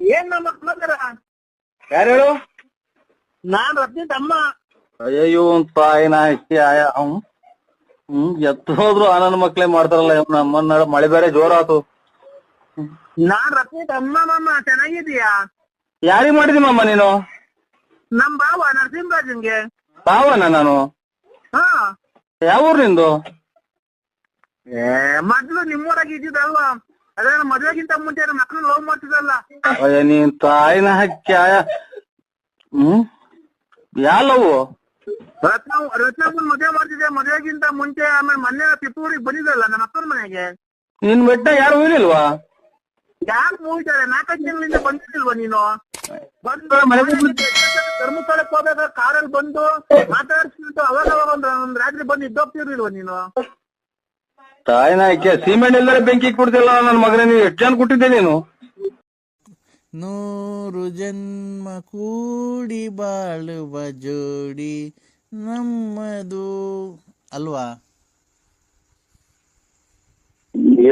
ಏನ್ ನಮ್ಮ ಸಮಾಚಾರ ಯಾರು ಹೇಳು? ನಾನ್ ರತ್ನಿ ತಮ್ಮ ಅಯ್ಯೋ ತಾಯಿನ ಅಕ್ಕಿ ಆಯ ಅವ್ನು ಹ್ಮ್ ಎತ್ತು ಹೋದ್ರು ಆ ನನ್ನ ಮಕ್ಳೇ ಮಾಡ್ತಾರಲ್ಲ ನಮ್ಮನ್ನ ಮಳೆ ಬೇರೆ ಜೋರಾತು. ನಾನ್ ರತ್ನಿ ತಮ್ಮ ಮಾಮ ಚೆನ್ನಾಗಿದೀಯಾ ಯಾರಿಗ್ ಮಾಡಿದೀನಮ್ಮ ನೀನು? ನಮ್ ಬಾವ ನರಸಿಂಹರಾಜನ್ಗೆ. ಬಾವನ ನಾನು? ಹಾ. ಯಾವ ಊರ್ ನಿಂದು? ಏ ಮೊದ್ಲು ನಿಮ್ಮೂರಾಗ ಇದ್ದಿದ್ದಲ್ವಾ? ಅದೇ ಮದ್ವೆಗಿಂತ ಮುಂಚೆ ನಮ್ಮ ಮಕ್ಳು ಲವ್ ಮಾಡ್ತಿದ್ದಲ್ಲ ಅಯ್ಯ ನೀನ್ ತಾಯಿನ ಹಕ್ಕಿ ಆಯ. ಹ್ಮ್? ಯಾಲವು ರತ್ನ ರತ್ನಪ್ಪನ್ ಮದ್ವೆ ಮಾಡ್ತಿದ್ದೆ ಮದ್ವೆಗಿಂತ ಮುಂಚೆ ಆಮೇಲೆ ಮೊನ್ನೆ ತಿಪ್ಪೂರಿಗೆ ಬಂದಿದ್ದಲ್ಲ ನನ್ನ ಅಕ್ಕನ ಮನೆಗೆ. ನಿನ್ ಬೆಟ್ಟ ಯಾರು ಹೋಗಿಲ್ವಾ ಯಾಕೆ ಹೋಗಿದ್ದಾರೆ ನಾಲ್ಕೈದು ತಿಂಗಳಿಂದ ಬಂದಿದ್ದಿಲ್ವಾ ನೀನು? ಬಂದು ಧರ್ಮಸ್ಥಳಕ್ಕೆ ಹೋಗ್ಬೇಕಾದ್ರೆ ಕಾರಲ್ಲಿ ಬಂದು ಮಾತಾಡ್ಸ್ಬಿಟ್ಟು ಅವಾಗ ಅವಾಗ ಒಂದು ಒಂದ್ ರಾತ್ರಿ ಬಂದು ಇದ್ದೋಗ್ತಿರ್ಲಿಲ್ವಾ ನೀನು? ತಾಯಿನ ಅಕ್ಕಿ ಸಿಮೆಂಟ್ ಇಲ್ಲದ್ರೆ ಬೆಂಕಿ ಕೊಡ್ತಿಲ್ಲ ನನ್ನ ಮಗನೇ ನೀವು ಎಷ್ಟು ಜನ ಕೊಟ್ಟಿದ್ದೆ ನೀನು? ನೂರು ಜನ್ಮ ಕೂಡಿ ಬಾಳುವ ಜೋಡಿ ನಮ್ಮದು. ಅಲ್ವಾ?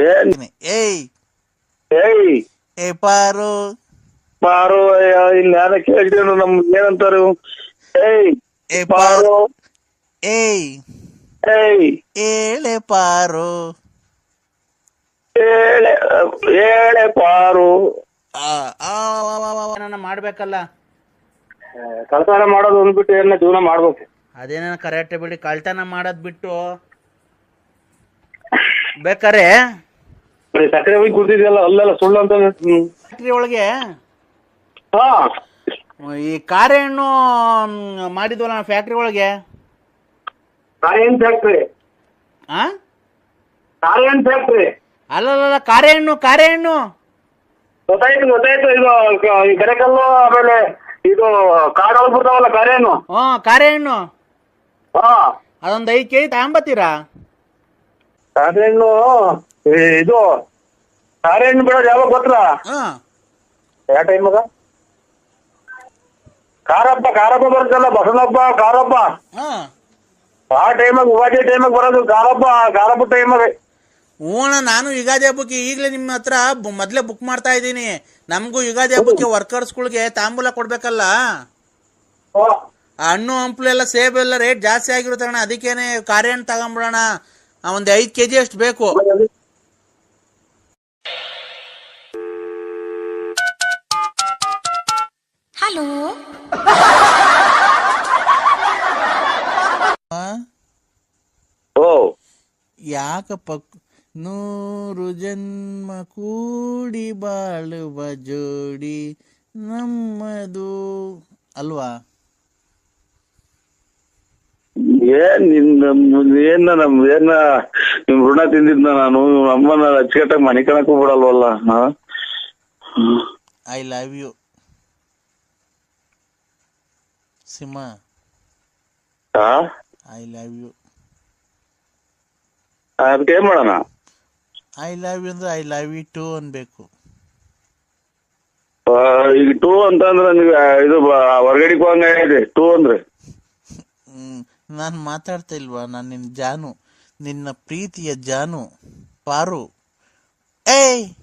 ಏನ್ ಏಯ್! ಏಯ್! ಏ ಪಾರು. ಪಾರು ಇಲ್ಲಿ ಯಾರ ಕೇಳ್ತೇನು ನಮ್ ಏನಂತಾರು? ಏಯ್ ಏ ಪಾರು. ಏಯ್! ಏಳೆ ಪಾರು. ಏಳೆ ಏಳೆ ಪಾರು. ಏನನ್ನ ಮಾಡ್ಬೇಕಲ್ಲ? ಕಳ್ತನ ಮಾಡೋದು ಅಂದ್ಬಿಟ್ಟು ಏನ ಜೀವನ ಮಾಡ್ಬೇಕು. ಅದೇನ ಕರೆಕ್ಟ್ ಬಿಡಿ ಕಳ್ತನ ಮಾಡೋದ್ ಬಿಟ್ಟು. ಬೇಕಾರೆ? ಸಕ್ಕರೆ ಹೋಗಿ ಕುಡ್ತಿದ್ಯಲ್ಲ ಅಲ್ಲೆಲ್ಲ ಸುಳ್ಳು ಅಂತ. ಫ್ಯಾಕ್ಟ್ರಿ ಒಳಗೆ? ಹಾ. ಈ ಕಾರೆ ಹಣ್ಣು ಮಾಡಿದ್ವಲ್ಲ ಫ್ಯಾಕ್ಟ್ರಿ ಒಳಗೆ? ಕಾರೇನ್ ಫ್ಯಾಕ್ಟ್ರಿ ಆ? ಕಾರೇನ್ ಫ್ಯಾಕ್ಟ್ರಿ ಅಲ್ಲಲ್ಲ ಕಾರೆ ಹಣ್ಣು ಕಾರೆ ಹಣ್ಣು. ಗೊತ್ತಾಯ್ತು ಗೊತ್ತಾಯ್ತು. ಇದು ಕ- ಈ ಬೆರೆಕಲ್ಲು ಆಮೇಲೆ ಇದು ಕಾಡು ಬಿಡ್ತಾವಲ್ಲ ಕಾರೆಹಣ್ಣು ಹ್ಞೂ ಕಾರೆ ಹಣ್ಣು. ಹಾ. ಅದೊಂದು ಐದು ಕೆ ಜಿ ತಗೊಂಬತ್ತೀರಾ ಕಾರೇಣ್ಣು ಈ ಇದು ಕಾರೇಣ್ಣು ಬಿಡೋದು ಯಾವಾಗ ಗೊತ್ತಾ ಹಾಂ ಯಾವ ಟೈಮಗ ಕಾರಪ್ಪ ಕಾರಪ್ಪ ಬರುತ್ತಲ್ಲ ಬಸವನಪ್ಪ ಕಾರಪ್ಪ ಹಾಂ ಆ ಟೈಮಾಗ ಯುಗಾದಿ ಟೈಮಾಗ ಬರೋದು ಗಾರಬ್ಬ ಗಾರಬ್ಬ ಟೈಮಾಗ. ಹೂಣ ನಾನು ಯುಗಾದಿ ಹಬ್ಬಕ್ಕೆ ಈಗಲೇ ನಿಮ್ಮ ಹತ್ರ ಮೊದ್ಲೇ ಬುಕ್ ಮಾಡ್ತಾ ಇದ್ದೀನಿ. ನಮಗೂ ಯುಗಾದಿ ಹಬ್ಬಕ್ಕೆ ವರ್ಕರ್ಸ್ಗಳಿಗೆ ತಾಂಬೂಲ ಕೊಡ್ಬೇಕಲ್ಲ? ಹಣ್ಣು ಹಂಪ್ಲು ಎಲ್ಲ ಸೇಬು ಎಲ್ಲ ರೇಟ್ ಜಾಸ್ತಿ ಆಗಿರುತ್ತೆ ಅಣ್ಣ. ಅದಕ್ಕೇನೆ ಕಾರ್ಯ ಹಣ್ಣು ತಗೊಂಬಿಡೋಣ ಒಂದು ಐದು ಕೆ ಜಿ ಅಷ್ಟು ಬೇಕು. ಹಲೋ? ಆ? ಓ ಯಾಕಪ್ಪ ನೂರು ಜನ್ಮ ಕೂಡಿ ಬಾಳುವ ಜೋಡಿ ನಮ್ಮದು ಅಲ್ವಾ ಏನ್ ನಿನ್ ಏನ ನಮ್ ಏನ ನಿಮ್ ಋಣ ತಿಂದಿದ್ನ ನಾನು ಇವ್ನ್ ಅಮ್ಮನ ಅಚ್ಚುಕಟ್ಟಾಗಿ ಮನೆ ಕಣಕ್ಕೂ ಬಿಡಲ್ವಲ್ಲ ಹಾ ಐ ಲವ್ ಯು ಸಿಂಹ ಹಾ? ಐ ಲವ್ ಯು ಅದಕ್ಕೆ ಏನ್ ಮಾಡೋಣ? ಐ ಲವ್ ಯು ಅಂದ್ರೆ ಐ ಲವ್ ಯು ಟು ಅನ್ಬೇಕು. ಆ, ಈಗ ಟೂ ಅಂತ ಅಂದ್ರೆ ನೀವು ಇದು ಹೊರಗಡೆ ಹೋಗಂಗ ಇದೆ ಟೂ ಅಂದ್ರೆ. ನಾನು ಮಾತಾಡ್ತಾ ಇಲ್ವಾ? ನಾನು ನಿನ್ನ ಜಾನು. ನಿನ್ನ ಪ್ರೀತಿಯ ಜಾನು. ಪಾರು. ಏಯ್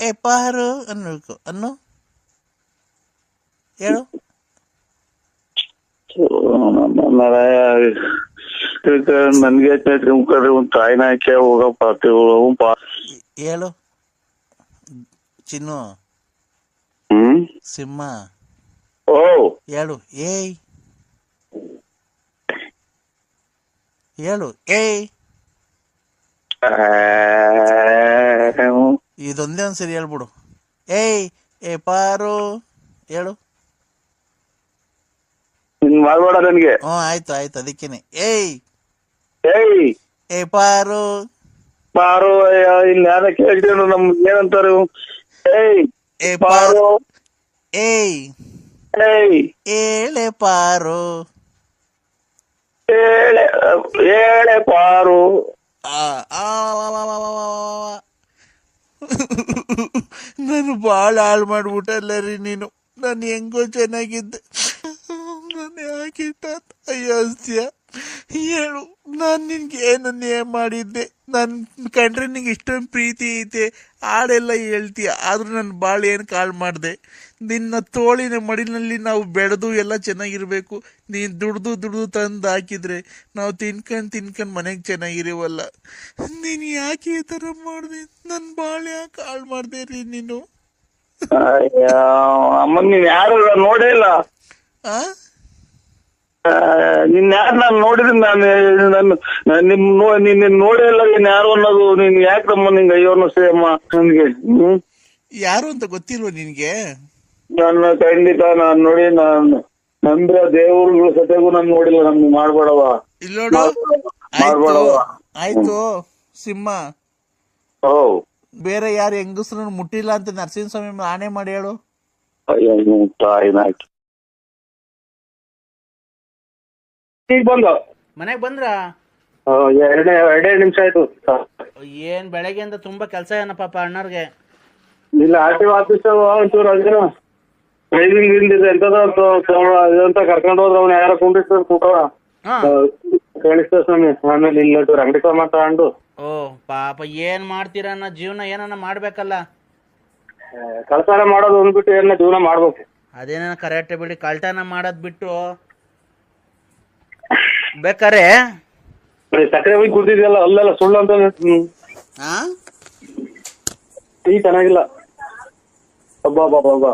ಏ ಪಾರು ಅನ್ಬೇಕು. ಅನ್ನು? ಹೇಳು. ನನ್ಗೆ ಮುಖದ್ರೆ ಒಂದ್ ತಾಯಿನ ಹಾಕಿ ಹೋಗಪ್ಪ ಹೇಳು ಚಿನ್ನು. ಹ್ಮ್? ಸಿಂಹ. ಓ. ಹೇಳು. ಏಯ್. ಹೇಳು. ಏಯ್. ಇದೊಂದೇ ಒಂದ್ಸರಿ ಹೇಳ್ಬಿಡು. ಏಯ್ ಏ ಪಾರು. ಹೇಳು. ನಿನ್ ಮಾಡ್ಬೇಡ ನನ್ಗೆ. ಹ್ಞೂ ಆಯ್ತು ಆಯ್ತು ಅದಕ್ಕೇನೆ. ಏಯ್! ಏಯ್! ಏ ಪಾರು. ಪಾರು ಅಯ್ಯ, ಇಲ್ಲಿ ಯಾರ ಕೇಳ್ತೇನು ನಮ್ ಏನಂತಾರು? ಏಯ್ ಏ ಪಾರು. ಪಾರು. ಏಯ್! ಏಯ್! ಏಳೆ ಪಾರು. ಏಳೆ ಏಳೆ ಪಾರು. ಆ, ಆ, ವಾ, ವಾ, ವಾ, ವಾ, ವಾ, ವಾ, ವಾ. ನಾನು ಭಾಳ ಹಾಳು ಮಾಡ್ಬಿಟ್ಟಲ್ಲ ರೀ ನೀನು. ನಾನು ಹೆಂಗೋ ಚೆನ್ನಾಗಿದ್ದೆ. ನಾನು ಯಾಕಿಟ್ಟ ಅಯ್ಯೋ ಅಸ್ಯ ಹೇಳು. ನಾನು ನಿನ್ಗೆ ಏನು ಅನ್ಯಾಯ ಮಾಡಿದ್ದೆ? ನನ್ನ ಕಂಡ್ರೆ ನಿಂಗೆ ಇಷ್ಟೊಂದು ಪ್ರೀತಿ ಐತೆ. ಹಾಡೆಲ್ಲ ಹೇಳ್ತೀಯ. ಆದರೂ ನನ್ನ ಬಾಳು ಏನು ಕಾಳು ಮಾಡಿದೆ? ನಿನ್ನ ತೋಳಿನ ಮಡಿನಲ್ಲಿ ನಾವು ಬೆಳೆದು ಎಲ್ಲ ಚೆನ್ನಾಗಿರಬೇಕು. ನೀನು ದುಡ್ದು ದುಡ್ದು ತಂದು ಹಾಕಿದ್ರೆ ನಾವು ತಿನ್ಕೊಂಡು ತಿನ್ಕೊಂಡು ಮನೆಗೆ ಚೆನ್ನಾಗಿರೀವಲ್ಲ. ನೀನು ಯಾಕೆ ಈ ಥರ ಮಾಡಿದೆ? ನನ್ನ ಬಾಳು ಯಾಕೆ ಹಾಳು ಮಾಡಿದೆ ರೀ ನೀನು? ಅಯ್ಯೋ, ಅಮ್ಮ ನೀನು ಯಾರು ನೋಡೇ ಇಲ್ಲ. ಆ, ನಿನ್ ಯಾರು ನಾನು ನೋಡಿದ್ರೆ ನಾನು ನಾನು ನಿಮ್ ನೋ- ನೋಡಿ ನೋಡೇ ಇಲ್ಲ ನೀನ್ ಯಾರು ಅನ್ನೋದು ನೀನ್ ಯಾಕಮ್ಮ ನಿಂಗೆ ಅಯ್ಯೋ ಸೇಮ್ಮ ಅಮ್ಮ ನನ್ಗೆ ಹ್ಮ್? ಯಾರು ಅಂತ ಗೊತ್ತಿಲ್ವಾ ನಿನ್ಗೆ? ನನ್ನ ಖಂಡಿತ ನಾನ್ ನೋಡಿ ನಾನ್ ನಂದ್ರ ದೇವ್ರುಗಳ ಸತೆಗೂ ನಾನು ನೋಡಿಲ್ಲ ನಮ್ಗೆ ಮಾಡ್ಬೇಡವ? ಮಾಡ್ಬೇಡವ? ಆಯ್ತು ಸಿಂಹ. ಓ ಬೇರೆ ಯಾರು ಹೆಂಗಸ್ರನ್ನ ಮುಟ್ಟಿಲ್ಲ ಅಂತ ನರಸಿಂಹಸ್ವಾಮಿ ಆಣೆ ಮಾಡಿ ಹೇಳು. ಅಯ್ಯೋ ಆಯ್ತು. ತಾಯಿನಾಯ್ತು ಈಗ ಬಂದು. ಮನೆಗೆ ಬಂದ್ರ? ಆ, ಎರಡೇ ಎರಡೇ ನಿಮಿಷ ಆಯ್ತು. ಏನ್ ಬೆಳಗ್ಗೆಯಿಂದ ತುಂಬಾ ಕೆಲಸ ಏನ ಪಾಪ ಅಣ್ಣವ್ರಿಗೆ? ಇಲ್ಲ ಆರ್ ಟಿ ಆಫೀಸ್ ಒಂಚೂರು ಅದೇನು ಟ್ರೈನಿಂಗ್ ಇಂದಿದೆ ಎಂತದ ಅಂತ ಕರ್ಕೊಂಡು ಹೋದ್ರ ಅವ್ನ. ಯಾರ ಕುಂಡಿಸ್ತಾರೆ ಕೂಟವ ಹಾ. ಕೇಳಿಸ್ತ ಸ್ವಾಮಿ. ಆಮೇಲೆ ಇಲ್ಲ ಒಂಚೂರು ಅಂಗಡಿ ಸಾಮಾನ್ ತಗೊಂಡು ಓ ಪಾಪ ಏನ್ ಮಾಡ್ತೀರ ಅನ್ನೋ ಜೀವನ ಏನನ್ನ ಮಾಡ್ಬೇಕಲ್ಲ? ಕಳ್ತಾನ ಮಾಡೋದು ಅಂದ್ಬಿಟ್ಟು ಏನ ಜೀವನ ಮಾಡ್ಬೇಕು. ಅದೇನ ಕರೆಕ್ಟ್ ಬಿಡಿ ಕಳ್ತಾನ ಮಾಡೋದ್ ಬಿಟ್ಟು ಬೇಕಾರೆ? ಸಕ್ಕರೆ ಹೋಗಿ ಕುಡ್ತಿದ್ಯಲ್ಲ ಅಲ್ಲೆಲ್ಲ ಸುಳ್ಳು ಅಂತ ಹಾ ಟೀ ಚೆನ್ನಾಗಿಲ್ಲ. ಅಬ್ಬಾ ಒಬ್ಬ ಬಾಬಾ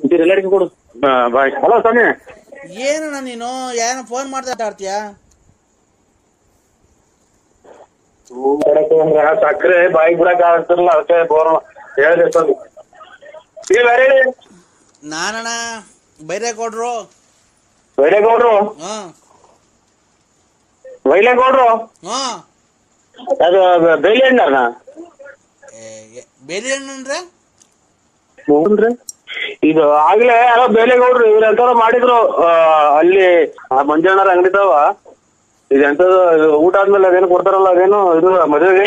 ಒಂಚೂರು ಎಲ್ಲರಿಗೂ ಕೊಡು. ಬಾಯ್. ಹಲೋ ಸ್ವಾಮಿ. ಏನಣ್ಣ ನೀನು? ಏನೋ ಫೋನ್ ಮಾಡ್ತಾ ಇರ್ತೀಯ ಸಕ್ಕರೆ ಬಾಯಿ ಬಿಡಕ್ ಆಗ್ತಿರಲ್ಲ ಅದಕ್ಕೆ ಬೋರ್ ಹೇಳಿದೆ ಸ್ವಾಮಿ. ಈ ಬೇರೆ ನಾನಣ್ಣ ಬೈರೇಗೌಡ್ರು. ಬೈರೇಗೌಡ್ರು? ಹಾ ವೈಲೇಗೌಡ್ರು? ಹಾ. ಅದು ಬೇಲಿ ಹಣ್ಣನ ಬೇಲಿ ಹ್ಞೂನ್ರಿ ಇದು ಆಗ್ಲೇ ಯಾರೋ ಬೇಲೆಗೌಡ್ರು ಇವ್ರ ಎಂತಾರ ಮಾಡಿದ್ರು ಆ, ಅಲ್ಲಿ ಆ ಮಂಜಣ್ಣರ ತಾವ. ಇದು ಎಂತದು ಇದು ಊಟ ಆದ್ಮೇಲೆ ಅದೇನು ಕೊಡ್ತಾರಲ್ಲ ಅದೇನು ಇದು ಮದುವೆಗೆ.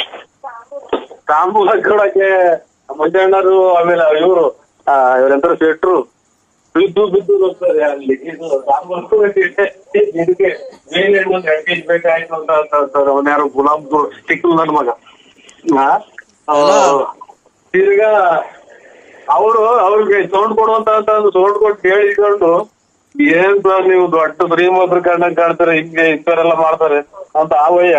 ತಾಂಬೂಲ ಕೊಡಕ್ಕೆ ಮಂಜಣ್ಣರು ಆಮೇಲೆ ಇವರು ಇವ್ರೆಂತಾರ ಶೆಟ್ರು. ಬಿದ್ದು ಬಿದ್ದು ಹೋಗ್ತಾರೆ ಅಲ್ಲಿ. ಇದು ತಾಂಬೂಲ ಕೊಡಕ್ಕೆ. ಇದಕ್ಕೆ ಮೇಲೆ ಒಂದು ಎರಡು ಕೆಜಿ ಬೇಕಾಯ್ತು ಅಂತ ಅಂತಾರೆ ಗುಲಾಬ್ ಮಗ. ತಿರ್ಗಾ ಅವರು ಅವ್ರಿಗೆ ಸೌಂಡ್ ಕೊಡುವಂತ ಸೌಂಡ್ ಕೊಟ್ಟು ಹೇಳಿಕೊಂಡು ಏನ್ ಸರ್ ನೀವು ದೊಡ್ಡ ಶ್ರೀಮಂತರ ಕಂಡಂಗ್ ಕಾಣ್ತಾರೆ ಹಿಂಗೆ ಇಂಥವರೆಲ್ಲ ಮಾಡ್ತಾರೆ ಅಂತ ಆವಯ್ಯ.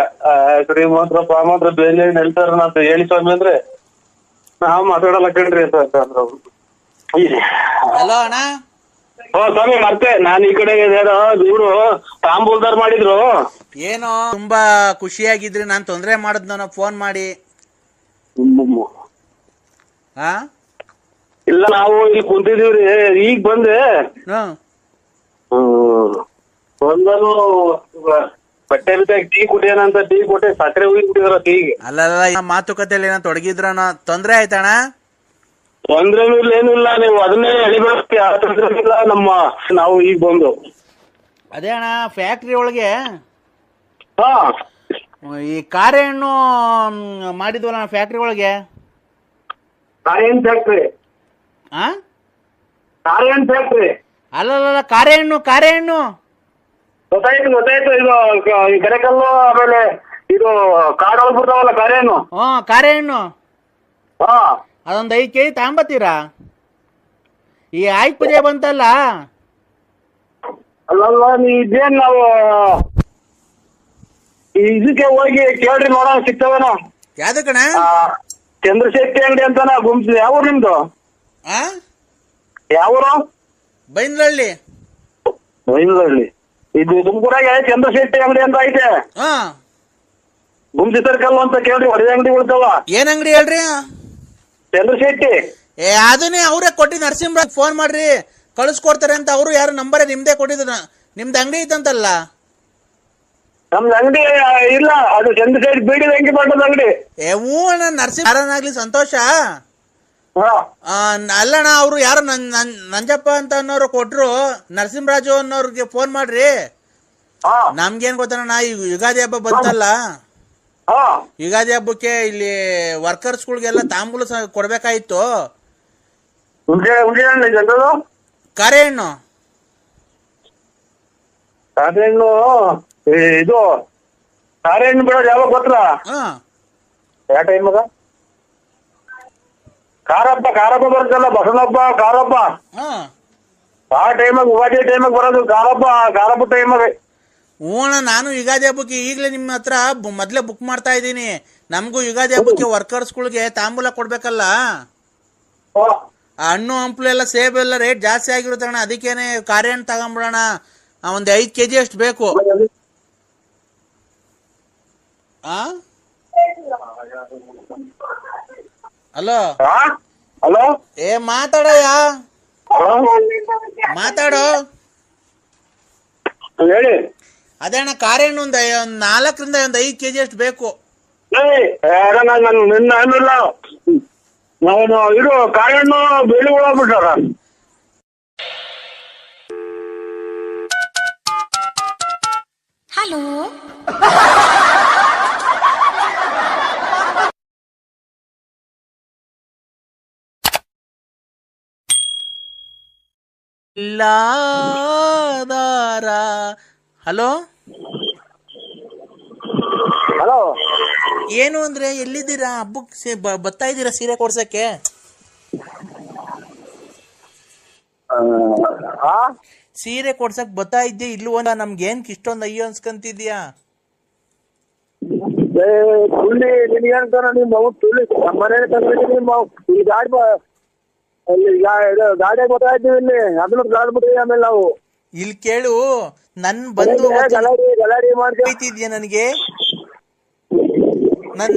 ಶ್ರೀಮಂತ್ರ ಶ್ರೀಮಂತರ ಪಾಮಂತ್ರ ಬೇಲೆ ಹೇಳ್ತಾರ ಅಂತ ಹೇಳಿ ಸ್ವಾಮಿ ಅಂದ್ರೆ ನಾವ್ ಮಾತಾಡಲ್ಲ ಕಣ್ರಿ ಅಂತ ಅಂದ್ರೆ ಅವ್ರು. ಹಲೋ ಅಣ್ಣ. ಓ ಸ್ವಾಮಿ ಮತ್ತೆ ನಾನ್ ಈ ಕಡೆ ಇವರು ತಾಂಬೂಲ್ದಾರ್ ಮಾಡಿದ್ರು. ಏನೋ ತುಂಬಾ ಖುಷಿಯಾಗಿದ್ರಿ ನಾನು ತೊಂದರೆ ಮಾಡಿದ್ನ ಫೋನ್ ಮಾಡಿ. ಹಾ ಇಲ್ಲ ನಾವು ಇಲ್ಲಿ ಕುಂತಿದೀವ್ರಿ ಈಗ ಬಂದೆ. ಬಂದನು ಬಟ್ಟೆ ಟೀ ಕುಡಿಯೋಣ ಅಂತ ಟೀ ಕೊಟ್ಟೆ ಸಕ್ಕರೆ ಹೋಗಿ ಕುಡಿದ್ರ ಟೀ ಅಲ್ಲಲ್ಲ ಮಾತುಕತೆಯಲ್ಲಿ ಏನೋ ತೊಡಗಿದ್ರನ ತೊಂದ್ರೆ ಆಯ್ತಣ್ಣ? ತೊಂದ್ರೆನೂ ಇಲ್ಲ ಏನೂ ಇಲ್ಲ ನೀವು ಅದನ್ನೇ ಎಳಿಬೇಕು ಯಾವ ಇಲ್ಲ ನಮ್ಮ ನಾವು ಈಗ ಬಂದು. ಅದೇ ಅಣ್ಣ ಫ್ಯಾಕ್ಟ್ರಿ ಒಳಗೆ ಹಾ. ಈ ಕಾರೆ ಹಣ್ಣು ಮ್, ಮಾಡಿದ್ವಲ್ಲ ಫ್ಯಾಕ್ಟ್ರಿ ಒಳಗೆ? ಕಾರೇನ್ ಫ್ಯಾಕ್ಟ್ರಿ ಆ? ಕಾರೇನ್ ಫ್ಯಾಕ್ಟ್ರಿ ಅಲ್ಲಲ್ಲ ಕಾರೆ ಹಣ್ಣು ಕಾರೆ ಹಣ್ಣು ಗೊತ್ತಾಯ್ತು ಗೊತ್ತಾಯ್ತು ಇದು ಕ- ಈ ಕರೆಕಲ್ಲು ಆಮೇಲೆ ಇದು ಕಾಡೊಳಗ್ ಬಿಡ್ತಾವಲ್ಲ ಕಾರೇನು ಹ್ಞೂ ಕಾರೆ ಹಣ್ಣು ಹಾ. ಅದೊಂದು ಐದು ಕೆಜಿ ತಗೊಂಬತ್ತೀರಾ ಈ ಆಯ್ತು ಪೂಜೆ ಬಂತಲ್ಲ? ಅಲ್ಲಲ್ಲ ನೀ ಇದೇನ್ ನಾವು ಇದಕ್ಕೆ ಹೋಗಿ ಕೇಳ್ರಿ ನೋಡೋಣ ಸಿಗ್ತವೇನ? ಯಾವ್ದು ಕಣ? ಆ, ಚಂದ್ರಶೆಟ್ಟಿ ಅಂಗಡಿ ಅಂತಾನ ಗುಮ್ಸಿ ಯಾವ ಊರು ನಿಮ್ದು? ಆ? ಯಾವೂರು ಬೈಂದ್ರಳ್ಳಿ ಬೈಂದ್ರಳ್ಳಿ ಇದು ತುಮಕೂರಾಗ ಚಂದ್ರಶೆಟ್ಟಿ ಅಂಗಡಿ ಅಂತ ಐತೆ. ಹಾ. ಗುಮ್ಸಿ ಸರ್ಕಲ್ ಅಂತ ಕೇಳ್ರಿ ಹೊಡೆದ ಅಂಗಡಿ ಉಳ್ತಾವ ಏನ್ ಅಂಗಡಿ ಹೇಳ್ರಿ? ಏ ಅದನ್ನೇ ಅವರೇ ಕೊಟ್ಟಿ ನರಸಿಂಹರಾಜ್ ಫೋನ್ ಮಾಡ್ರಿ. ಕಳಿಸ್ಕೊಡ್ತಾರೆ ಅಂತ ಅವರು ಯಾರು ನಂಬರೇ ನಿಮ್ದೇ ಕೊಟ್ಟಿದ್ರು ನಿಮ್ದು ಅಂಗಡಿ ಇದ್ದಂತಲ್ಲ? ನಮ್ದು ಅಂಗಡಿ ಇಲ್ಲ. ಅದು ಚಂದ್ರಶೆಟ್ಟಿ ಬೀಡಿ ವೆಂಕಿ ಬಣ್ಣದ ಅಂಗಡಿ. ಏ ಹ್ಞೂ ಅಣ್ಣ ನರಸಿಂಹ ಯಾರನ್ನಾಗ್ಲಿ ಸಂತೋಷ. ಹಾ. ಆ, ನ- ಅಲ್ಲಣ್ಣ ಅವರು ಯಾರು ನನ್ ನನ್- ನಂಜಪ್ಪ ಅಂತ ಅನ್ನೋರು ಕೊಟ್ರು. ನರಸಿಂಹರಾಜು ಅನ್ನೋರ್ಗೆ ಫೋನ್ ಮಾಡ್ರಿ. ಹಾ. ನಮ್ಗೇನ್ ಗೊತ್ತಣ್ಣ ಈ ಯುಗಾದಿ ಹಬ್ಬ ಬಂತಲ್ಲ? ಯುಗಾದಿ ಹಬ್ಬಕ್ಕೆ ಇಲ್ಲಿ ವರ್ಕರ್ಸ್ಗಳಿಗೆಲ್ಲ ತಾಂಬೂಲ ಸ- ಕೊಡ್ಬೇಕಾಯ್ತು. ಹುಂಜೆ ಹುಂಜೆ ಹಣ್ಣು ಇದೆ ಎಂತದು ಕರೆ ಹಣ್ಣು ಈ ಇದು ಕಾರೆಹಣ್ಣು ಹಣ್ಣು ಬಿಡೋದು ಯಾವಾಗ ಗೊತ್ತಾ ಹಾ. ಯಾವ ಟೈಮಗ ಕಾರಪ್ಪ ಕಾರಪ್ಪ ಬರುತ್ತಲ್ಲ ಬಸವನಪ್ಪ ಕಾರಪ್ಪ ಹಾ. ಆ ಟೈಮಾಗ ಉಗಾದಿ ಟೈಮಾಗ ಬರೋದು ಕಾರಪ್ಪ ಕಾರಪ್ಪ ಟೈಮಾಗ ಅಣ್ಣ ನಾನು ಯುಗಾದಿ ಹಬ್ಬಕ್ಕೆ ಈಗಲೇ ನಿಮ್ಮ ಹತ್ರ ಮೊದಲೇ ಬುಕ್ ಮಾಡ್ತಾ ಇದ್ದೀನಿ. ನಮಗೂ ಯುಗಾದಿ ಹಬ್ಬಕ್ಕೆ ವರ್ಕರ್ಸ್ಗಳಿಗೆ ತಾಂಬೂಲ ಕೊಡ್ಬೇಕಲ್ಲ? ಆ ಹಣ್ಣು ಹಂಪ್ಲು ಎಲ್ಲ ಸೇಬು ಎಲ್ಲ ರೇಟ್ ಜಾಸ್ತಿ ಆಗಿರುತ್ತೆ ಅಣ್ಣ. ಅದಕ್ಕೇನೆ ಕಾರ್ಯ ಹಣ್ಣು ತಗೊಂಬಿಡೋಣ ಒಂದು ಐದು ಕೆ ಜಿ ಅಷ್ಟು ಬೇಕು. ಆ? ಹಲೋ? ಹಲೋ? ಏ ಮಾತಾಡಯ್ಯ. ಮಾತಾಡೋ. ಹೇಳಿ. ಅದೇಣ ಕಾರ್ ಏನು ಒಂದು ನಾಲ್ಕರಿಂದ ಒಂದು ಐದು ಕೆಜಿ ಅಷ್ಟು ಬೇಕು ನಿನ್ನ ಏನಿಲ್ಲ ನಾನು ಇದು ಕಾರಣ್ಣು ಬೇಲಿ ಒಳಗ್ಬಿಟ್ಟಾರ ಹಲೋ ಲಾದಾರ ಹಲೋ? ಹಲೋ? ಏನು ಅಂದ್ರೆ ಎಲ್ಲಿದ್ದೀರಾ? ಹಬ್ಬಕ್ಕೆ ಬರ್ತಾ ಇದ್ದೀರಾ ಸೀರೆ ಕೊಡ್ಸಕ್ಕೆ? ಆ ಸೀರೆ ಕೊಡ್ಸಕ್ ಬರ್ತಾ ಇದ್ದೆ ಇಲ್ಲೂ ಅಂತ ನಮ್ಗೆ ಏನ್ ಇಷ್ಟೊಂದು ಅಯ್ಯೋ ಅನ್ಸ್ಕಂತಿದ್ಯಾ ಸುಳ್ಳಿ ನಿನ್ಗೇನ್ತಾನ ನಿಮ್ಮ ಅವ್ನು ಸುಳ್ಳಿ. ನಮ್ಮ ಮನೇಲಿ ತಂದಿದ್ದೀನಿ ನಿಮ್ಮ. ಈ ಗಾಡಿ ಇದು ಗಾಡಿ ಗೊತ್ತಾಯ್ತೀವಿ ಇಲ್ಲಿ. ಅದನ್ನ ಗಾಡ್ಬಿಟ್ರಿ ಆಮೇಲೆ ನಾವು. ಇಲ್ಲಿ ಕೇಳು. ನನ್ ಬಂದು ಪ್ರೀತಿ ನನ್ಗೆ ನನಗೆ? ನನ್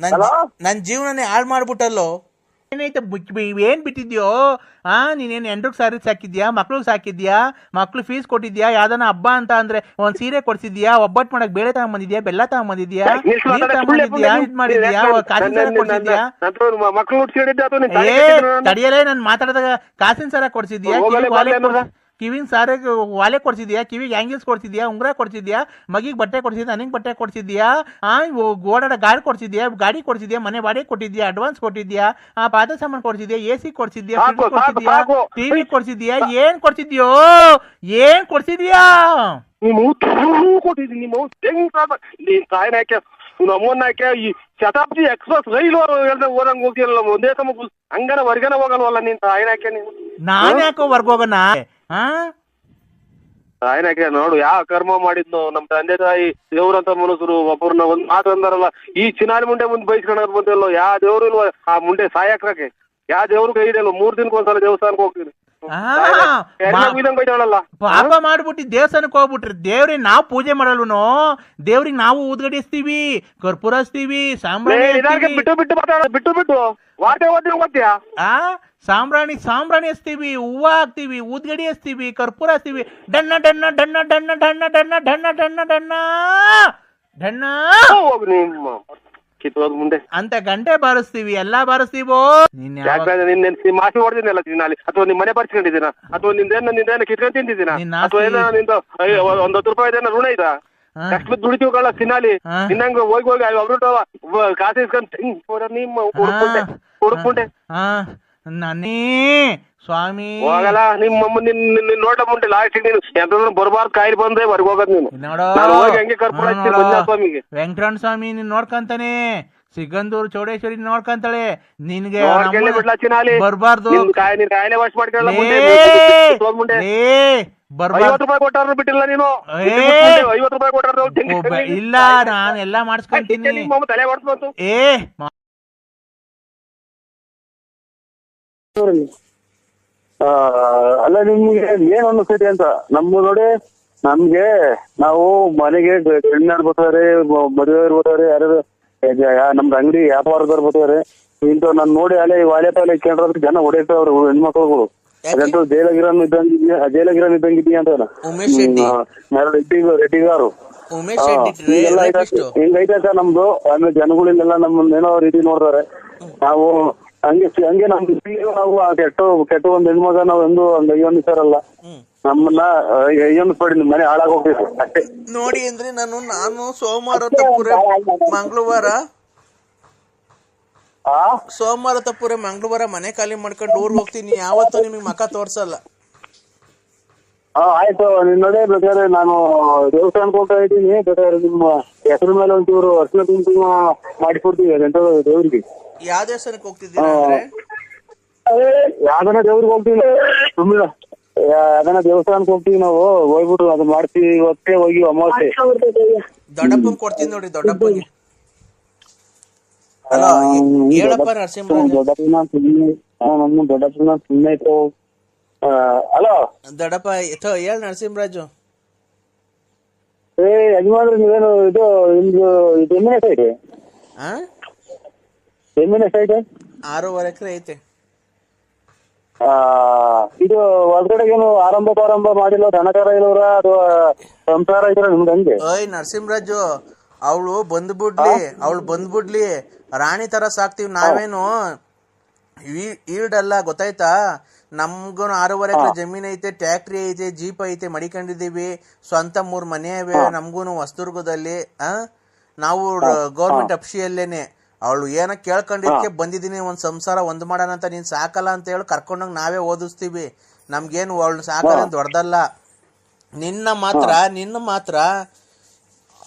ನನ್ ನನ್ ಜೀವನನೇ ಹಾಳ್ ಮಾಡ್ಬಿಟ್ಟಲ್ಲೋ? ಬಿ- ಏನ್ ಬಿಟ್ಟಿದ್ಯೋ? ಆ ನೀನೇನು ಎಂಟ್ರಿಗೆ ಸಾರಿ ಸಾಕಿದ್ಯಾ? ಮಕ್ಳಿಗೆ ಸಾಕಿದ್ಯಾ? ಮಕ್ಳು ಫೀಸ್ ಕೊಟ್ಟಿದ್ಯಾ? ಯಾವ್ದಾನ ಹಬ್ಬ ಅಂತ ಅಂದ್ರೆ ಒಂದ್ ಸೀರೆ ಕೊಡ್ಸಿದ್ಯಾ? ಒಬ್ಬಟ್ಟು ಮಾಡಕ್ ಬೇಳೆ ತಗೊಂಬಂದಿದ್ಯಾ? ಬೆಲ್ಲ ತಗೊಂಬಂದಿದ್ಯಾ? ನೀರ್ ತಗೊಂಬಂದಿದ್ಯಾ? ಇದ್ ಮಾಡಿದ್ಯಾ? ಕಾಸಿನ ಸರ ಕೊಡ್ಸಿದ್ಯಾ? ತಡಿಯಲೇ ನನ್ ಮಾತಾಡಿದಾಗ ಕಾಸಿನ ಸರ ಕೊಡ್ಸಿದ್ಯಾ? ಕಿವಿನ ಸಾರ ವಾಲೆ ಕೊಡ್ಸಿದ್ಯಾ? ಕಿವಿಗೆ ಆ್ಯಂಗಿಲ್ಸ್ ಕೊಡ್ಸಿದ್ಯಾ? ಉಂಗ್ರ ಕೊಡ್ಸಿದ್ಯಾ? ಮಗಿಗೆ ಬಟ್ಟೆ ಕೊಡ್ಸಿದ್ಯಾ? ನನಗೆ ಬಟ್ಟೆ ಕೊಡ್ಸಿದ್ಯಾ? ಓಡಾಡ ಗಾಡಿ ಕೊಡ್ಸಿದ್ಯಾ? ಗಾಡಿ ಕೊಡ್ಸಿದ್ಯಾ? ಮನೆ ಬಾಡಿಗೆ ಕೊಟ್ಟಿದ್ಯಾ? ಅಡ್ವಾನ್ಸ್ ಕೊಟ್ಟಿದ್ಯಾ? ಆ ಪಾದ ಸಾಮಾನು ಕೊಡ್ಸಿದ್ಯಾ? ಎ ಸಿ ಕೊಡ್ಸಿದ್ಯಾ? ಕೊಡ್ಸಿದ್ಯಾ. ಟಿವಿ ಕೊಡ್ಸಿದ್ಯಾ? ಏನ್ ಕೊಡ್ಸಿದ್ಯೋ? ಏನ್ ಕೊಡ್ಸಿದ್ಯಾ? ಕೊಟ್ಟಿದ್ದೀನಿ ನೀನ್ ತಾಯಿನ ಯಾಕೆ ನಮ್ಮನ್ನ ಯಾಕೆ ಈ ಶತಾಬ್ದಿ ಎಕ್ಸ್ಪ್ರೆಸ್ ರೈಲು ಓದಂಗ್ ಹೋಗ್ತಿರಲ್ಲ ಒಂದೇ ಸಮ ಹಂಗನ ಹೊರ್ಗನ ಹೋಗಲ್ವಲ್ಲ ನೀನ್ ತಾಯಿನ ಹಾಕ್ಯ ನೀನು? ನಾನು ಯಾಕೋ ವರ್ಗೋಗನ ಹಾ? ನೋಡು, ಯಾವ ಕರ್ಮ ಮಾಡಿದ್ನು, ನಮ್ ತಂದೆ ತಾಯಿ, ದೇವ್ರಂತ ಮನುಷ್ಯರು ಒಬ್ಬರನ್ನ ಒಂದ್ ಮಾತು ಈ ಚಿನಾರಿ ಮುಂಡೆ ಮುಂದೆ ಬೈಸ್ಕೊಂಡ್ ಬಂದಿಲ್ಲ ಯಾವ ದೇವ್ರು ಇಲ್ವಾ, ಆ ಮುಂಡೆ ಸಾಯಕ್ರಕ್ಕೆ ಯಾವ ದೇವ್ರು ಕೈ ಇದೆಯಲ್ಲ ಮೂರ್ ದಿನಕ್ಕೆ ಒಂದ್ಸಲ ದೇವಸ್ಥಾನಕ್ಕೆ ಹೋಗ್ತೀನಿ. ಪಾಪ ಮಾಡ್ಬಿಟ್ಟು ದೇವಸ್ಥಾನಕ್ಕೆ ಹೋಗ್ಬಿಟ್ರಿ. ದೇವ್ರಿಗೆ ನಾವು ಪೂಜೆ ಮಾಡಲ್ವನು? ದೇವ್ರಿಗೆ ನಾವು ಊದ್ಗಡಿಸ್ತೀವಿ ಕರ್ಪೂರ ಹಚ್ತೀವಿ ಸಾಂಬ್ರಾಣಿ ಬಿಟ್ಟು ಬಿಟ್ಟು ಬಿಟ್ಟು ಬಿಟ್ಟು. ಆ? ಸಾಂಬ್ರಾಣಿ ಸಾಂಬ್ರಾಣಿ ಹಚ್ತೀವಿ ಹೂವ ಹಾಕ್ತಿವಿ ಊದ್ಗಡಿ ಹಚ್ತೀವಿ ಕರ್ಪೂರ ಹಚ್ತೀವಿ. ಡಣ್ಣ ಡಣ್ಣ ಡಣ್ಣ ಡಣ್ಣ ಡಣ್ಣ ಡಣ್ಣ ಡಣ್ಣ ಡಣ್ಣ ಡಣ್ಣ. ಡಣ್ಣ ಕಿತ್ತೋದ್ ಮುಂದೆ. ಅಂತ ಗಂಟೆ ಬಾರಿಸ್ತೀವಿ ಎಲ್ಲಾ ಬಾರಿಸ್ತೀವೋ? ನೀನ್ ಯಾವಾಗ- ಯಾಕಂದ್ರೆ ನಿನ್ನ ನಿನ್ ಮಾಸಿ ಹೊಡೆದಿನಲ್ಲ ಅಲ್ಲಿ ಅಥವಾ ನಿಮ್ ಮನೆ ಬರ್ಸ್ಕೊಂಡಿದ್ದೀನ? ಅಥವಾ ನಿಂದೇನ ನಿಂದೇನ ಕಿತ್ಕೊಂಡ್ ತಿಂದಿದ್ದೀನ? ನಿನ್ನ ಆಸ್ತಿ- ಅಥವಾ ಏನೋ ನಿಂದು ಅಯ್ಯೋ, ಒಂದ್ ಹತ್ತು ರೂಪಾಯಿ ಏನ ಋಣ ಇದ? ಹಾ. ಕಷ್ಟ ತಿನ್ನಾಲಿ ಹಾ. ನಿನ್ನಂಗ ಹೋಗಿ ಹೋಗಿ ಅವ್ರು ಕಾಸು ಇಸ್ಕೊಂಡ್ ಹೋರ ನಿಮ್ಮ ಹುಡುಕ್ಬಿಟ್ಟೆ ಹುಡುಕ್ಬಿಟ್ಟೆ ಹಾ. ನನ್ನೇ ಸ್ವಾಮಿ. ಹೋಗಲ್ಲ ನಿಮ್ಮ ನಿನ್ ನಿನ್ ನೋಡ್ಲ ಮುಂದೆ ಲಾಸ್ಟ್ ನೀನು ಎಂತಂದ್ರೆ ಬರಬಾರ್ದು ಕಾಯಿಲೆ ಬಂದ್ರೆ ಹೊರಗೆ ಹೋಗೋದ್ ನೀನು. ನೋಡೋ. ನಾನು ಹೋಗಿ ಹಂಗೆ ಕರ್ಕೊಂಡು ಹೋಗ್ತೀನಿ ಮಂಜುನಾಥ ಸ್ವಾಮಿಗೆ ವೆಂಕಟರಣ ಸ್ವಾಮಿ ನೀನ್ ನೋಡ್ಕಂತಾನೆ. ಸಿಗಂದೂರು ಚೌಡೇಶ್ವರಿ ನೋಡ್ಕಂತಾಳೆ. ನಿನ್ಗೆ ಬಿಡ್ಲಾ ಚಿನಾಲಿ ಬರ್ಬಾರ್ದು. ನಿನ್ ಕಾಯಿ ನಿನ್ ಕಾಯಿಲೆ ವಾಶ್ ಮಾಡ್ಕೊಳ್ಳ ಮುಂದೆ. ಲೇ, ಕಿತ್ತೋದ್ ಮುಂದೆ. ಲೇ, ಐವತ್ತು ರೂಪಾಯಿ ಕೊಟ್ಟಾರ ಬಿಟ್ಟಿಲ್ಲ ನೀನು. ಏ. ಐವತ್ತು ರೂಪಾಯಿ ಕೊಟ್ಟಾರ ಇಲ್ಲ ನಾನು ಎಲ್ಲ ಮಾಡಿಸ್ಕೊಂತೀನಿ. ತಲೆ ಏ ಅಲ್ಲ ನಿಮ್ಗೆ ಏನ್ ಅನಿಸ್ತೈತಿ ಅಂತ? ನಮ್ಮ ನೋಡಿ ನಮ್ಗೆ ನಾವು ಮನೆಗೆ ಹೆಣ್ಣಾರ್ ಬರ್ತಾರೆ ಮದುವೆ ಬರ್ತಾರೆ ಯಾರು ನಮ್ದು ಅಂಗಡಿ ವ್ಯಾಪಾರದವ್ರು ಬರ್ತಾರೆ. ಇಂತ ನಾನ್ ನೋಡಿ ಅಲ್ಲೇ ವಾಲೆ ಪಾಲೆ ಕೇಳಿದ್ರೆ ಜನ ಹೊಡೆಯವ್ರು ಹೆಣ್ಮಕ್ಳುಗಳು. ಅದಂತೂ ಜೈಲಗಿರನ್ ಇದ್ದಂಗಿದ್ಯಾ ಜೈಲಗಿರನ್ ಇದ್ದಂಗಿದ್ಯಾ ಅಂತ. ರೆಡ್ಡಿ ರೆಡ್ಡಿಗಾರು ಹಿಂಗೈತೆ ಸರ್ ನಮ್ದು. ಆಮೇಲೆ ಜನಗಳಿಂದೆಲ್ಲ ನಮ್ಮನ್ನ ಏನೋ ರೀತಿ ನೋಡ್ತಾರೆ. ನಾವು ಹಂಗೆ ಹಂಗೆ ನಮ್ ನಾವು ಆ ಕೆಟ್ಟ ಕೆಟ್ಟ ಒಂದ್ ಹೆಣ್ಮಗ ನಾವ್ ಎಂದು ಒಂದ್ ಅಲ್ಲ ನಮ್ಮನ್ನ ಅಯ್ಯೋನಿಸ್ಬೇಡಿ ಮನೆ ಹಾಳಾಗ್ ಹೋಗ್ಬೇಕು ಅಷ್ಟೇ. ನೋಡಿ ಅಂದ್ರೆ ನಾನು ನಾನು ಸೋಮವಾರ ತಪ್ಪುರೆ ಮಂಗಳವಾರ. ಆ? ಸೋಮವಾರ ತಪ್ಪುರೆ ಮಂಗಳವಾರ ಮನೆ ಖಾಲಿ ಮಾಡ್ಕೊಂಡು ಊರ್ ಹೋಗ್ತೀನಿ. ಯಾವತ್ತೂ ನಿಮಗೆ ಮಕ ತೋರ್ಸಲ್ಲ. ಆಯ್ತು. ನಿನ್ನೋಡೆ ಬೇಕಾದ್ರೆ ನಾನು ದೇವಸ್ಥಾನಕ್ಕೆ ಹೋಗ್ತಾ ಇದ್ದೀನಿ. ಬೇಕಾದ್ರೆ ನಿಮ್ಮ ಹೆಸರು ಮೇಲೆ ಒಂಚೂರು ಅರ್ಶನ ಕುಂಕುಮ ಮಾಡಿಕೊಡ್ತೀವಿ. ಅದೆಂತ ದೇವ್ರಿಗೆ? ಯಾವ ದೇವಸ್ಥಾನಕ್ಕೆ ಹೋಗ್ತಿದ್ದೀರಾ ಅಂದ್ರೆ? ಯಾವ್ದನ ದೇವ್ರಿಗೆ ಹೋಗ್ತೀವಿ ಸುಮ್ಮನೆ ಯಾವ್ದನ ದೇವಸ್ಥಾನಕ್ಕೆ ಹೋಗ್ತೀವಿ ನಾವು. ಹೋಗ್ಬಿಟ್ಟು ಅದು ಮಾಡ್ತೀವಿ ಇವತ್ತೇ ಹೋಗಿ ಅಮಾವಾಸ್ಯೆ. ದೊಡ್ಡಪ್ಪನ್ ಕೊಡ್ತೀನಿ ನೋಡಿ ದೊಡ್ಡಪ್ಪನಿಗೆ. ಹಲೋ ಹೇಳಪ್ಪ ನರಸಿಂಹರಾಜ್ ದೊಡ್ಡಪ್ಪನ ಸುಮ್ಮನೆ ನಮ್ಮ ದೊಡ್ಡಪ್ಪನ ಸುಮ್ಮನೆ ಇತ್ತು. ಹಲೋ ದೊಡ್ಡಪ್ಪ ಎತ್ತೋ ಹೇಳ್ ನರಸಿಂಹರಾಜು. ಏ ಯಜಮಾನ್ರಿ ನೀವೇನು ಇದು ನಿಮ್ದು ಇದು ಎಮ್ಮೆ ಆರೂವರೆ ಎಕರೆ ಐತೆ. ಇದು ಒಳಗಡೆಗೇನು ಆರಂಭ ಪ್ರಾರಂಭ ಮಾಡಿಲ್ಲ ದನಕಾರ ಅಥವಾ ಸಂಸಾರ ಇದ್ರ ನಿಮ್ಗೆ ಹಂಗೆ? ಓಯ್ ನರಸಿಂಹರಾಜು ಅವಳು ಬಂದ್ಬಿಡ್ಲಿ ಅವಳು ಬಂದ್ಬಿಡ್ಲಿ. ರಾಣಿ ತರ ಸಾಕ್ತಿವಿ ನಾವೇನು? ಈಲ್ಡ್ ಅಲ್ಲ ಗೊತ್ತಾಯ್ತಾ? ನಮ್ಗೂ ಆರೂವರೆ ಎಕರೆ ಜಮೀನ್ ಐತೆ ಟ್ಯಾಕ್ಟ್ರಿ ಐತೆ ಜೀಪ್ ಐತೆ ಮಡಿಕೊಂಡಿದೀವಿ ಸ್ವಂತ ಮೂರ್ ಮನೆ ಇವೆ ನಮ್ಗೂನು ಹೊಸದುರ್ಗದಲ್ಲಿ ಆ? ನಾವು ಗೌರ್ಮೆಂಟ್ ಅಫ್ಸಿಯಲ್ಲೇನೆ ಅವಳು ಏನ ಕೇಳ್ಕೊಂಡಿದ್ಕೆ ಬಂದಿದ್ದೀನಿ ಒಂದ್ ಸಂಸಾರ ಒಂದ್ ಮಾಡೋಣ ಅಂತ ನೀನ್ ಸಾಕಲ್ಲ ಅಂತ ಹೇಳಿ ಕರ್ಕೊಂಡೋಗಿ ನಾವೇ ಓದಿಸ್ತೀವಿ. ನಮ್ಗೇನು ಅವಳು ಸಾಕಲ್ಲ ದೊಡ್ಡದಲ್ಲ. ನಿನ್ನ ಮಾತ್ರ ನಿನ್ನ ಮಾತ್ರ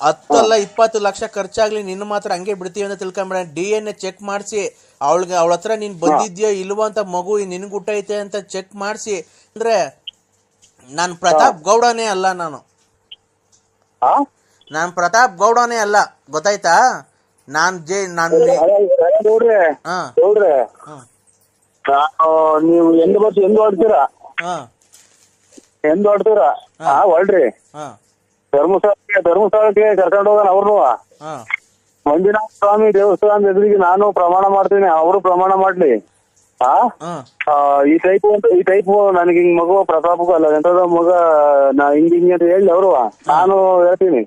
ಹತ್ತಲ್ಲ ಇಪ್ಪತ್ತು ಲಕ್ಷ ಖರ್ಚಾಗ್ಲಿ ನಿನ್ನ ಮಾತ್ರ ಹಂಗೆ ಬಿಡ್ತೀವಿ ಅಂತ ತಿಳ್ಕೊಂಬಿಡ. ಡಿ ಎನ್ ಎ ಚೆಕ್ ಮಾಡಿಸಿ ಅವಳಿಗೆ ಅವಳ ಹತ್ರ ನೀನ್ ಬಂದಿದ್ಯೋ ಇಲ್ವೋ ಅಂತ ಮಗು ನಿನ್ಗೆ ಹುಟ್ಟೈತೆ ಅಂತ ಚೆಕ್ ಮಾಡಿಸಿ. ಅಂದ್ರೆ ನಾನು ಪ್ರತಾಪ್ ಗೌಡನೇ ಅಲ್ಲ ನಾನ್. ನಾನು ಪ್ರತಾಪ್ ಗೌಡನೇ ಅಲ್ಲ ಗೊತ್ತಾಯ್ತಾ? ನಾನ್ ಜೇ ನಾನು ಹಾ. ನೋಡ್ರಿ. ಹಾ. ನಾನು ನೀವು ಎಂದು ಬರ್ತಿ ಎಂದು ಹೊಡ್ತೀರಾ? ಹಾ. ಎಂದು ಹೊಡ್ತೀರಾ? ಹಾ. ಹೊಳ್ರಿ ಹಾ. ಧರ್ಮಸ್ಥಳಕ್ಕೆ ಧರ್ಮಸ್ಥಳಕ್ಕೆ ಕರ್ಕೊಂಡು ಹೋಗೋಣ ಅವ್ರನು. ಹಾ. ಮಂಜುನಾಥ ಸ್ವಾಮಿ ದೇವಸ್ಥಾನದ ಎದುರಿಗೆ ನಾನು ಪ್ರಮಾಣ ಮಾಡ್ತೀನಿ ಅವರು ಪ್ರಮಾಣ ಮಾಡ್ಲಿ. ಆ, ಈ ಟೈಪ್ ಈ ಟೈಪ್ ನನಗೆ ಹಿಂಗ್ ಮಗು ಪ್ರತಾಪಕ್ಕೂ ಅಲ್ಲ ಎಂತದ ಮಗ ನಾ ಹಿಂಗ್ ಹಿಂಗೆ ಅಂತ ಹೇಳಿ ಅವರು. ನಾನು ಹೇಳ್ತೀನಿ.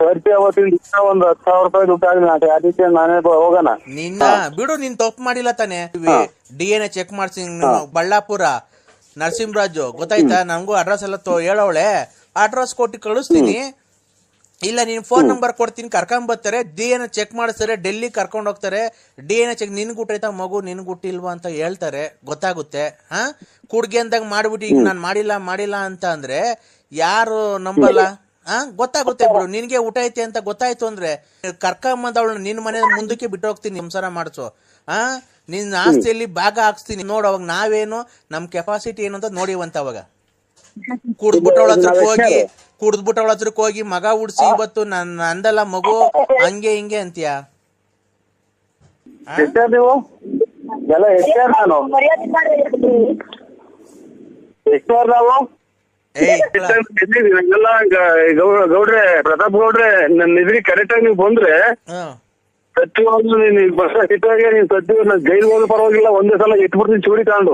ಹಾ ಖರ್ಚು ಅವತ್ತಿನ ದಿವಸ ಒಂದ್ ಹತ್ತು ಸಾವಿರ ರೂಪಾಯಿ ದುಡ್ಡು ಆಗಲಿ ನಾಳೆ ಅದಕ್ಕೆ ನಾನೇ ಬ- ಹೋಗೋಣ. ನಿನ್ನ ಬಿಡು ನೀನ್ ತಪ್ಪು ಮಾಡಿಲ್ಲ ತಾನೆ. ಡಿ ಎನ್ ಎ ಚೆಕ್ ಮಾಡ್ಸಿ ಬಳ್ಳಾಪುರ ನರಸಿಂಹರಾಜು ಗೊತ್ತಾಯ್ತಾ? ನಂಗೂ ಅಡ್ರೆಸ್ ಎಲ್ಲ ತೋ ಹೇಳವಳೆ. ಅಡ್ರೆಸ್ ಕೊಟ್ಟು ಕಳಿಸ್ತೀನಿ. ಇಲ್ಲ ನೀನ್ ಫೋನ್ ನಂಬರ್ ಕೊಡ್ತೀನಿ ಕರ್ಕೊಂಡ್ ಬರ್ತಾರೆ. ಡಿ ಎನ್ ಚೆಕ್ ಮಾಡಿಸ್ತಾರೆ ಡೆಲ್ಲಿ ಕರ್ಕೊಂಡು ಹೋಗ್ತಾರೆ. ಡಿ ಎನ್ ಚೆಕ್ ನಿನ್ ಹುಟ್ಟೈತಾ ಮಗು ನಿನ್ ಗುಟ್ಟಿಲ್ವಾ ಅಂತ ಹೇಳ್ತಾರೆ. ಗೊತ್ತಾಗುತ್ತೆ. ಹಾ? ಕುಡ್ಗೆ ಅಂದಾಗ ಮಾಡ್ಬಿಟ್ಟು ಈಗ ನಾನು ಮಾಡಿಲ್ಲ ಮಾಡಿಲ್ಲ ಅಂತ ಅಂದ್ರೆ ಯಾರು ನಂಬಲ್ಲ? ಹಾ ಗೊತ್ತಾಗುತ್ತೆ ಬಿಡು. ನಿನ್ಗೆ ಊಟ ಐತೆ ಅಂತ ಗೊತ್ತಾಯ್ತು ಅಂದ್ರೆ ಕರ್ಕೊಂಬಂದವಳು ನಿನ್ ಮನೆ ಮುಂದಕ್ಕೆ ಬಿಟ್ಟು ಹೋಗ್ತೀನಿ ಸಂಸಾರ ಮಾಡಿಸು. ಹಾ ನಿನ್ನ ಆಸ್ತಿಯಲ್ಲಿ ಭಾಗ ಹಾಕ್ಸ್ತೀನಿ. ನೋಡು ಅವಾಗ ನಾವೇನು ನಮ್ ಕೆಪಾಸಿಟಿ ಏನು ಅಂತ ನೋಡಿವಂತ ಅವಾಗ. ಕುಡ್ದ್ಬಿಟ್ಟವಳ ಹತ್ರಕ್ ಹೋಗಿ ಕುಡ್ದ್ಬಿಟ್ಟವಳ ಹತ್ರಕ್ ಹೋಗಿ ಮಗ ಉಡ್ಸಿ ಇವತ್ತು ನನ್ ಅಂದಲ್ಲ ಮಗು ಹಂಗೆ ಹಿಂಗೆ ಅಂತೀಯ? ನೀವು? ಎಲ್ಲ ಎಷ್ಟಾರ್ ನಾವು? ಗೌ- ಗೌಡ್ರೆ ಪ್ರತಾಪ್ ಗೌಡ್ರೆ ನನ್ನ ಇದ್ರಿ ಕರೆಕ್ಟ್ ಆಗಿ ನೀವು ಬಂದ್ರೆ ಸತ್ಯವಾಗ್ಲೂ ನೀನ್ ಸಿಟ್ಟಾಗೆ ನೀನ್ ಸತ್ಯ ನಾನು ಜೈಲ್ ಹೋಗಿ ಪರವಾಗಿಲ್ಲ ಒಂದೇ ಸಲ ಇಟ್ಬಿಡ್ತೀನಿ ಚೂಡಿ ತಗೊಂಡು.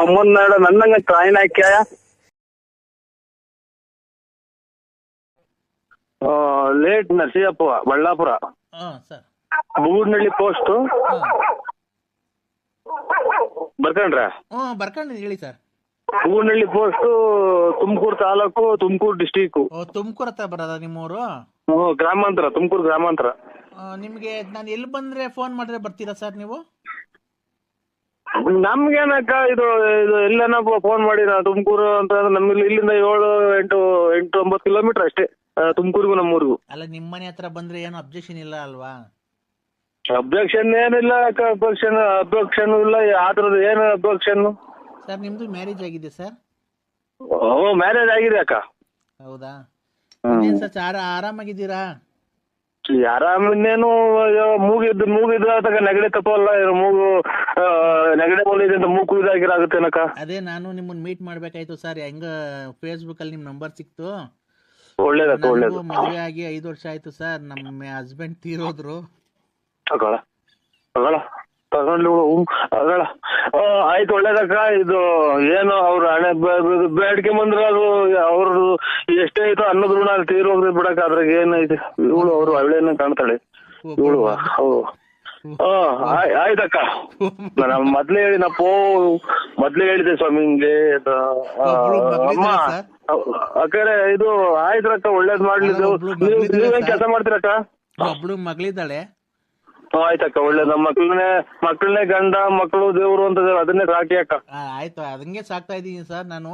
ಅಮ್ಮನ ನನ್ನಂಗ ಕಾಯಿನ ಹಾಕ್ಯ late Narasimhappa Ballapura. Boornalli sir. Moornalli post ಬರ್ಕಂಡ್ರ? ಬರ್ಕೊಂಡು ಹೇಳಿ sir. Moornalli post Tumakuru taluk Tumakuru district Tumakuru ಹತ್ರ ಬರೋದ ನಿಮ್ಮೂರು? ಗ್ರಾಮಾಂತರ ತುಮಕೂರು ಗ್ರಾಮಾಂತರ. ಆ, ನಿಮ್ಗೆ ನಾನು ಎಲ್ಲಿ ಬಂದ್ರೆ ಫೋನ್ ಮಾಡಿದ್ರೆ ಬರ್ತೀರಾ ಸರ್ ನೀವು? ನಮ್ಗೇನಕ್ಕ ಇದು ಇದು ಎಲ್ಲನ ಫೋನ್ ಮಾಡಿ ನಾ ತುಮಕೂರು ಅಂತ ನಮ್ಗೆ ಇಲ್ಲಿಂದ ಏಳು ಎಂಟು ಎಂಟು ಒಂಬತ್ತು ಕಿಲೋಮೀಟರ್ ಅಷ್ಟೇ ತುಮಕೂರಿಗೂ ನಮ್ಮೂರಿಗೂ. ಅಲ್ಲ ನಿಮ್ಮ ಮನೆ ಹತ್ರ ಬಂದ್ರೆ ಏನು ಅಬ್ಜೆಕ್ಷನ್ ಇಲ್ಲ ಅಲ್ವಾ? ಅಬ್ಜೆಕ್ಷನ್ ಏನಿಲ್ಲ ಅಕ್ಕ ಅಬ್ಜೆಕ್ಷನ್ ಅಬ್ಜೆಕ್ಷನ್ ಇಲ್ಲ ಆ ಥರದ್ದು ಏನು ಅಬ್ಜೆಕ್ಷನ್ ಸರ್ ನಿಮ್ದು ಮ್ಯಾರೇಜ್ ಆಗಿದೆ ಸರ್? ಓ ಮ್ಯಾರೇಜ್ ಆಗಿದೆ ಅಕ್ಕ. ಹೌದಾ? ಏನ್ ಸರ್ ಆರ ಆರಾಮಾಗಿದ್ದೀರಾ? ಆರಾಮಿನ್ನೇನು ಮೂಗಿದ್ದು ಮೂಗಿದ್ರ ತಗ ನೆಗಡಿ ತಪ್ಪಲ್ಲ ಮೂಗು ನೆಗಡಿ ಬಂದಿದೆ ಅಂತ ಮೂಗು ಇದಾಗಿರಾಗುತ್ತೇನಕ್ಕ ಅದೇ ನಾನು ನಿಮ್ಮನ್ನ ಮೀಟ್ ಮಾಡ್ಬೇಕಾಯ್ತು ಸರ್ ಹೆಂಗ ಫೇಸ್ಬುಕ್ ಅಲ್ಲಿ ನಿಮ್ ನಂಬರ್ ಸಿಕ್ತು. ಒಳ್ಳೇದಕ್ಕ ಒಳ್ಳೇದು. ಮದುವೆ ಆಗಿ ಐದು ವರ್ಷ ಆಯ್ತು ಸರ್ ನಮ್ಮ ಹಸ್ಬೆಂಡ್ ತೀರೋದ್ರು. ತಗೊಳ ತಗೊಂಡ್ಲಿ ತಗೊಳ ಆಯ್ತು ಒಳ್ಳೇದಕ್ಕ ಇದು ಏನು ಅವ್ರ ಹಣೆ ಬೇಡಿಕೆ ಬಂದ್ರ ಅದು ಅವ್ರದ್ದು ಎಷ್ಟೇ ಐತೋ ಅನ್ನೋದ್ ಋಣ ತೀರೋಗ್ರಿ ಬಿಡಕ್ ಅದ್ರಾಗ ಏನೈತೆ ಇವಳು ಅವ್ರು ಅವಳೇನ ಕಾಣ್ತಾಳೆ. ಇವಳು ಹೌದು. ಆಯ್ತಕ್ಕ. ನಾನು ಮೊದ್ಲೇ ಹೇಳಿನಪ್ಪ ಮೊದ್ಲು ಹೇಳಿದೆ ಸ್ವಾಮಿ ಹಿಂಗೆ ಅಮ್ಮ? ಅಕ್ಕರೆ ಇದು ಆಯ್ತ್ರಕ್ಕ ಒಳ್ಳೇದ್ ಮಾಡ್ಲಿ ನೀವು ನೀವೇನ್ ಕೆಲಸ ಮಾಡ್ತೀರಕ್ಕ? ಒಬ್ಳು ಮಗಳಿದ್ದಾಳೆ. ಆಯ್ತಕ್ಕ ಒಳ್ಳೇದ ಮಕ್ಕಳನ್ನೇ ಮಕ್ಕಳನ್ನೇ ಗಂಡ ಮಕ್ಕಳು ದೇವ್ರು ಅಂತ ಅದನ್ನೇ ಸಾಕಿ ಅಕ್ಕ. ಆ, ಆಯ್ತು ಅದಂಗೆ ಸಾಕ್ತಾ ಇದ್ದೀನಿ ಸರ್ ನಾನು.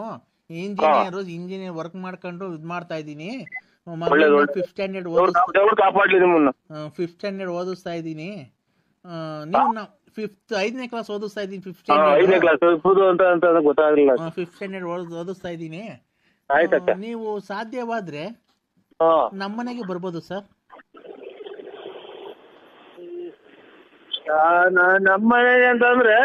ಇಂಜಿನಿಯರ್ ಇಂಜಿನಿಯರ್ ವರ್ಕ್ ಮಾಡ್ಕೊಂಡು ಇದ್ ಮಾಡ್ತಾ ಇದ್ದೀನಿ. ಒಳ್ಳೇದು, ಒಳ್ಳೇದು. ಫಿಫ್ತ್ ಸ್ಟ್ಯಾಂಡರ್ಡ್ ದೇವ್ರು ಓದಿಸ್ ದೇವ್ರು ಕಾಪಾಡ್ಲಿ ನಿಮ್ಮನ್ನ. ಫಿಫ್ತ್ ಸ್ಟ್ಯಾಂಡರ್ಡ್ ಓದಿಸ್ತಾ ಇದ್ದೀನಿ. ಆ, ನೀವು ಫಿಫ್ತ್ ಐದನೇ ಕ್ಲಾಸ್ ಓದಿಸ್ತಾ ಇದ್ದೀನಿ ಫಿಫ್ತ್ ಹಾ, ಐದನೇ ಸ್ಟ್ಯಾಂಡರ್ಡ್ ಕ್ಲಾಸ್ ಪುದು ಅಂತ ಅಂತ ಗೊತ್ತಾಗ್ಲಿಲ್ಲ. ಫಿಫ್ತ್ ಸ್ಟ್ಯಾಂಡರ್ಡ್ ಓದಿಸ್ತಾ ಇದ್ದೀನಿ. ಆಯ್ತಕ್ಕ. ನೀವು ಸಾಧ್ಯವಾದ್ರೆ ಹಾ. ನಮ್ಮನೆಗೆ ಬರ್ಬೋದು ಸರ್. ನಮ್ಮ ಮನೇಲಿ ಅಂತಂದ್ರೆ